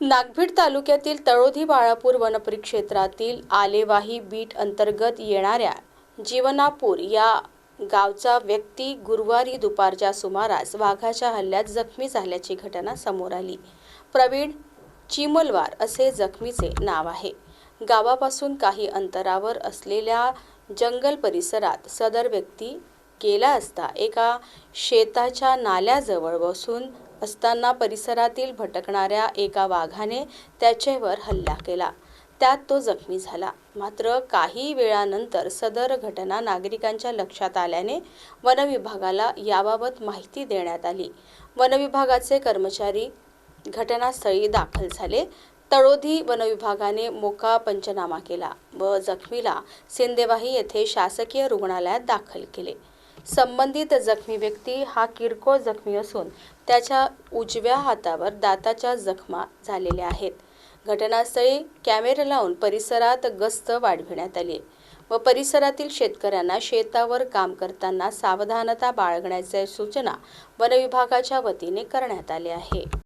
नागभीड तालुक्यातील तळोधी बाळापूर वनपरिक्षेत्रातील आलेवाही बीट अंतर्गत येणाऱ्या जीवनापूर या गावचा व्यक्ती गुरुवारी दुपारच्या सुमारास वाघाच्या हल्ल्यात जखमी झाल्याची घटना समोर आली. प्रवीण चिमलवार असे जखमीचे नाव आहे. गावापासून काही अंतरावर असलेल्या जंगल परिसरात सदर व्यक्ती गेला असता एका शेताच्या नाल्याजवळ बसून असताना परिसरातील भटकणाऱ्या एका वाघाने त्याच्यावर हल्ला केला. त्यात तो जखमी झाला. मात्र काही वेळानंतर सदर घटना नागरिकांच्या लक्षात आल्याने वनविभागाला याबाबत माहिती देण्यात आली. वनविभागाचे कर्मचारी घटनास्थळी दाखल झाले. तळोधी वनविभागाने मोका पंचनामा केला व जखमीला सिंदेवाही येथे शासकीय रुग्णालयात दाखल केले. संबंधित जखमी व्यक्ती हा किरकोळ जखमी असून त्याच्या उजव्या हातावर दाताच्या जखमा झालेल्या आहेत. घटनास्थळी कॅमेरे लावून परिसरात गस्त वाढविण्यात आली. व परिसरातील शेतकऱ्यांना शेतावर काम करताना सावधानता बाळगण्याच्या सूचना वनविभागाच्या वतीने करण्यात आल्या आहे